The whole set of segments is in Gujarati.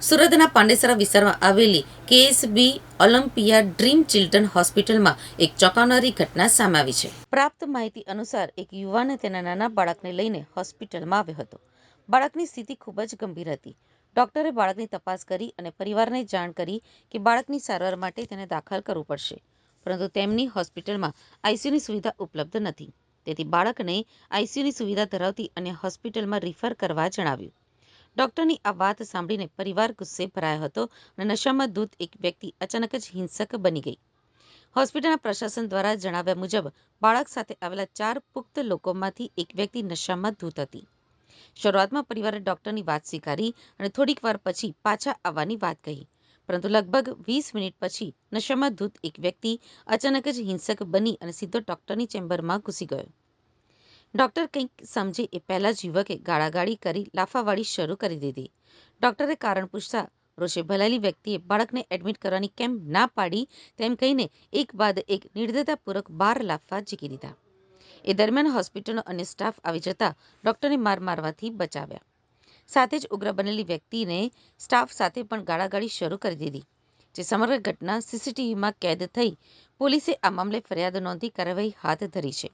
સુરતના પાંડેસરા વિસ્તારમાં આવેલી કેએસબી ઓલિમ્પિયા ડ્રીમ ચિલ્ડ્રન હોસ્પિટલમાં એક ચોંકાવનારી ઘટના સામે આવી છે. પ્રાપ્ત માહિતી અનુસાર એક યુવાન તેના નાના બાળકને લઈને હોસ્પિટલમાં આવ્યો હતો. બાળકની સ્થિતિ ખૂબ જ ગંભીર હતી. ડોક્ટરે બાળકની તપાસ કરી અને પરિવારને જાણ કરી કે બાળકની સારવાર માટે તેને દાખલ કરવું પડશે, પરંતુ તેમની હોસ્પિટલમાં આઈસીયુની સુવિધા ઉપલબ્ધ નથી. તેથી બાળકને આઈસીયુની સુવિધા ધરાવતી અન્ય હોસ્પિટલમાં રિફર કરવા જણાવ્યું. ડોક્ટરની આ વાત સાંભળીને પરિવાર ગુસ્સે ભરાયો હતો અને નશામાં ધૂત એક વ્યક્તિ અચાનક જ હિંસક બની ગઈ. હોસ્પિટલના પ્રશાસન દ્વારા જણાવ્યા મુજબ, બાળક સાથે આવેલા ચાર પુખ્ત લોકોમાંથી એક વ્યક્તિ નશામાં ધૂત હતી. શરૂઆતમાં પરિવારે ડોક્ટરની વાત સ્વીકારી અને થોડીક વાર પછી પાછા આવવાની વાત કહી. પરંતુ લગભગ વીસ મિનિટ પછી નશામાં ધૂત એક વ્યક્તિ અચાનક જ હિંસક બની અને સીધો ડોક્ટરની ચેમ્બરમાં ઘૂસી ગયો. ડોક્ટર કંઈક સમજે એ પહેલા જ યુવકે ગાળાગાળી કરી લાફાવાળી શરૂ કરી દીધી. ડૉક્ટરે કારણ પૂછતા રોષે ભલાયેલી વ્યક્તિએ બાળકને એડમિટ કરવાની કેમ ના પાડી? તેમ કહીને એક બાદ એક નિર્દયતાપૂર્વક બાર લાફા ઝીકી દીધા. એ દરમિયાન હોસ્પિટલનો અન્ય સ્ટાફ આવી જતા ડોક્ટરને માર મારવાથી બચાવ્યા. સાથે જ ઉગ્ર બનેલી વ્યક્તિને સ્ટાફ સાથે પણ ગાળાગાળી શરૂ કરી દીધી, જે સમગ્ર ઘટના સીસીટીવીમાં કેદ થઈ પોલીસે આ મામલે ફરિયાદ નોંધી કાર્યવાહી હાથ ધરી છે.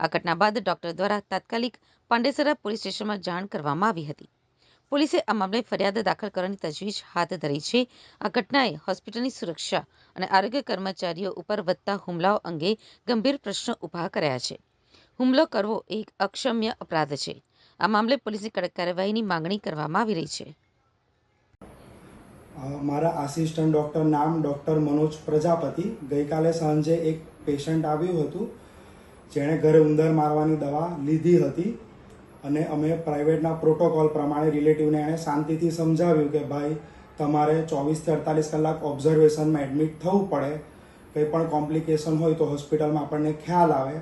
આ ઘટના બાદ ડોક્ટર દ્વારા તાત્કાલિક પાંડેસરા પોલીસ સ્ટેશનમાં જાણ કરવામાં આવી હતી. પોલીસે આ મામલે ફરિયાદ દાખલ કરવાની તજવીજ હાથ ધરી છે. આ ઘટનાએ હોસ્પિટલની સુરક્ષા અને આરોગ્ય કર્મચારીઓ ઉપર વધતા હુમલાઓ અંગે ગંભીર પ્રશ્નો ઊભા કર્યા છે. હુમલો કરવો એક અક્ષમ્ય અપરાધ છે. આ મામલે પોલીસની કડક કાર્યવાહીની માંગણી કરવામાં આવી રહી છે. મારા આસિસ્ટન્ટ ડૉક્ટર નામ ડૉક્ટર મનોજ પ્રજાપતિ ગઈકાલે સાંજે એક પેશન્ટ આવ્યું હતું. જેણે ઘરે ઉંદર મારવાની દવા લીધી હતી અને અમે પ્રાઇવેટના પ્રોટોકોલ પ્રમાણે રિલેટિવને એણે શાંતિથી સમજાવ્યું કે ભાઈ, તમારે ચોવીસથી અડતાલીસ કલાક ઓબ્ઝર્વેશનમાં એડમિટ થવું પડે, કંઈ પણ કોમ્પ્લિકેશન હોય તો હોસ્પિટલમાં આપણને ખ્યાલ આવે.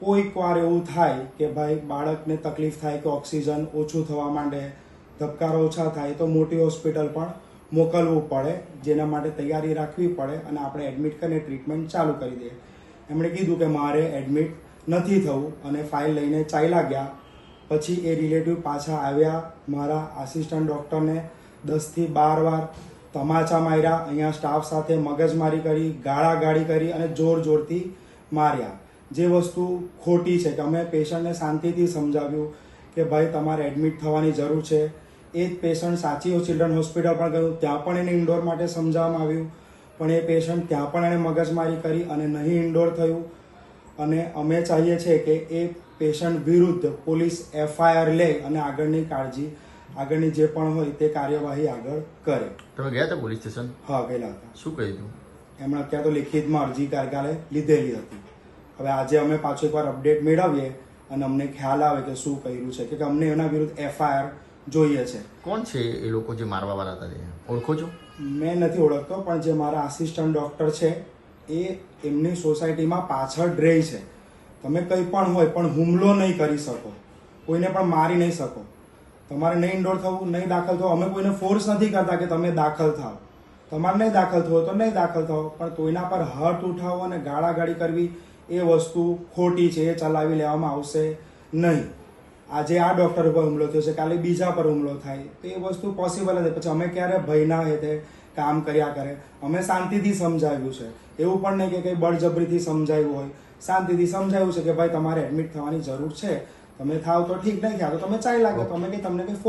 કોઈક વાર એવું થાય કે ભાઈ, બાળકને તકલીફ થાય કે ઓક્સિજન ઓછું થવા માંડે, ધબકારો ઓછા થાય, તો મોટી હોસ્પિટલ પણ મોકલવું પડે, જેના માટે તૈયારી રાખવી પડે અને આપણે એડમિટ કરીને ટ્રીટમેન્ટ ચાલુ કરી દઈએ. એમણે કીધું કે મારે એડમિટ નથી થવું અને ફાઇલ લઈને ચાલ્યા ગયા. પછી એ રિલેટિવ પાછા આવ્યા. મારા આસિસ્ટન્ટ ડૉક્ટરને દસથી બાર વાર તમાચા માર્યા. અહીંયા સ્ટાફ સાથે મગજમારી કરી, ગાળાગાળી કરી અને જોર જોરથી માર્યા. જે વસ્તુ ખોટી છે કે અમે પેશન્ટને શાંતિથી સમજાવ્યું કે ભાઈ તમારે એડમિટ થવાની જરૂર છે. એ જ પેશન્ટ સાચી ચિલ્ડ્રન હોસ્પિટલ પણ ગયું. ત્યાં પણ એને ઇન્ડોર માટે સમજાવવામાં આવ્યું. પણ એ પેશન્ટ ત્યાં પણ એણે મગજમારી કરી અને નહીં ઇન્ડોર થયું. અને અમે ચાહીએ છીએ કે એ પેશન્ટ વિરુદ્ધ પોલીસ એફઆઈઆર લે અને આગળની કાળજી આગળની જે પણ હોય તે કાર્યવાહી આગળ કરે. તમે ગયા હતા પોલીસ સ્ટેશન? હા ગયેલા હતા. શું કહ્યું હતું? એમણે અત્યારે તો લિખિતમાં અરજી કારગાલે લીધેલી હતી. હવે આજે અમે પાછો એકવાર અપડેટ મેળવીએ અને અમને ખ્યાલ આવે કે શું કર્યું છે. કે અમને એના વિરુદ્ધ એફઆઈઆર જોઈએ છે. કોણ છે એ લોકો જે મારવા વાળા હતા? ઓળખો છો? મેં નથી ઓળખતો પણ જે મારા આસિસ્ટન્ટ ડૉક્ટર છે એ એમની સોસાયટીમાં પાછળ રહે છે. તમે કંઈ પણ હોય પણ હુમલો નહીં કરી શકો. કોઈને પણ મારી નહીં શકો. તમારે નહીં ઇન્ડોર થવું નહીં દાખલ થવું. અમે કોઈને ફોર્સ નથી કરતા કે તમે દાખલ થાઓ. તમારે નહીં દાખલ થવું તો નહીં દાખલ થાઓ પણ કોઈના પર હર્ટ ઉઠાવવો અને ગાળાગાળી કરવી એ વસ્તુ ખોટી છે એ ચલાવી લેવામાં આવશે નહીં. આજે આ ડૉક્ટર ઉપર હુમલો થયો છે કાલે બીજા પર હુમલો થાય તો એ વસ્તુ પોસિબલ હતી. પછી અમે ક્યારે ભયના હેતે કામ કર્યા કરે. અમે શાંતિથી સમજાવ્યું છે. એવું પણ નહીં કે કંઈ બળજબરીથી સમજાવ્યું હોય. શાંતિથી સમજાવ્યું છે કે ભાઈ તમારે એડમિટ થવાની જરૂર છે. તમે થાવ તો ઠીક નહીં થયા તો તમે ચાલી લાગે તમે કંઈ તમને કંઈ